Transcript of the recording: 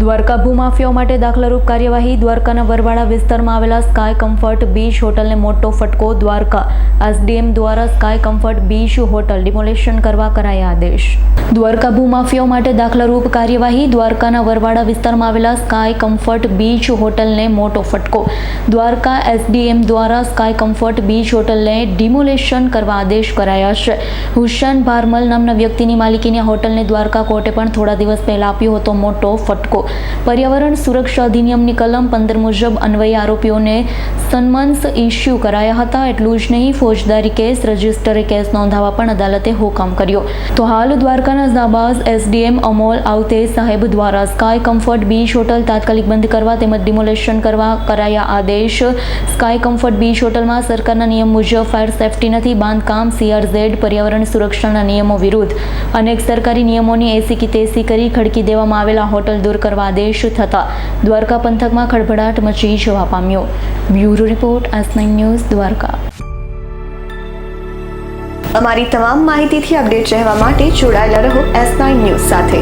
દ્વારકા ભૂમાફિયાઓ માટે દાખલારૂપ કાર્યવાહી દ્વારકાના વરવાડા વિસ્તારમાં આવેલા સ્કાય કમ્ફર્ટ બીચ હોટલને મોટો ફટકો દ્વારકા એસડીએમ દ્વારા Sky Comfort beach hotel demolition કરવા કરાયા આદેશ દ્વારકા ભૂમાફિયાઓ માટે દાખલારૂપ કાર્યવાહી દ્વારકાના વરવાડા વિસ્તારમાં આવેલા સ્કાય કમ્ફર્ટ બીચ હોટલને મોટો ફટકો દ્વારકા એસડીએમ દ્વારા સ્કાય કમ્ફર્ટ બીચ હોટલને ડિમોલેશન કરવા આદેશ કરાયા છે હુસેન ભારમલ નામના વ્યક્તિની માલિકીની આ હોટલને દ્વારકા કોર્ટે પણ થોડા દિવસ પહેલા આપ્યો હતો મોટો ફટકો પર્યાવરણ સુરક્ષા અધિનિયમની કલમ પંદર મુજબ અન્વયે આરોપીઓને સન્મન્સ ઇસ્યુ કરાયા હતા, એટલું જ નહીં, ફોજદારી કેસ, રજિસ્ટરે કેસ નોંધાવવા પણ અદાલતે હુકમ કર્યો. તો હાલ દ્વારકાના ઝાબાઝ એસડીએમ અમોલ આવતે સાહેબ દ્વારા સ્કાય કમ્ફર્ટ બીચ હોટલ તાત્કાલિક બંધ કરવા તેમજ ડિમોલેશન કરવા કરાયા આદેશ. સ્કાય કમ્ફર્ટ બીચ હોટલમાં સરકારના નિયમ મુજબ ફાયર સેફટી નથી, બાંધકામ સીઆરઝેડ પર્યાવરણ સુરક્ષાના નિયમો વિરુદ્ધ. અનેક સરકારી નિયમોની એસી કે તેસી કરી ખડકી દેવામાં આવેલા હોટલ દૂર કરવા આદેશ થતા દ્વારકા પંથકમાં ખળભળાટ મચી જવા પામ્યો. Bureau report S nine news Dwarka. અમારી તમામ માહિતીથી અપડેટ રહેવા માટે જોડાયેલા રહો એસ નાઇન ન્યૂઝ સાથે.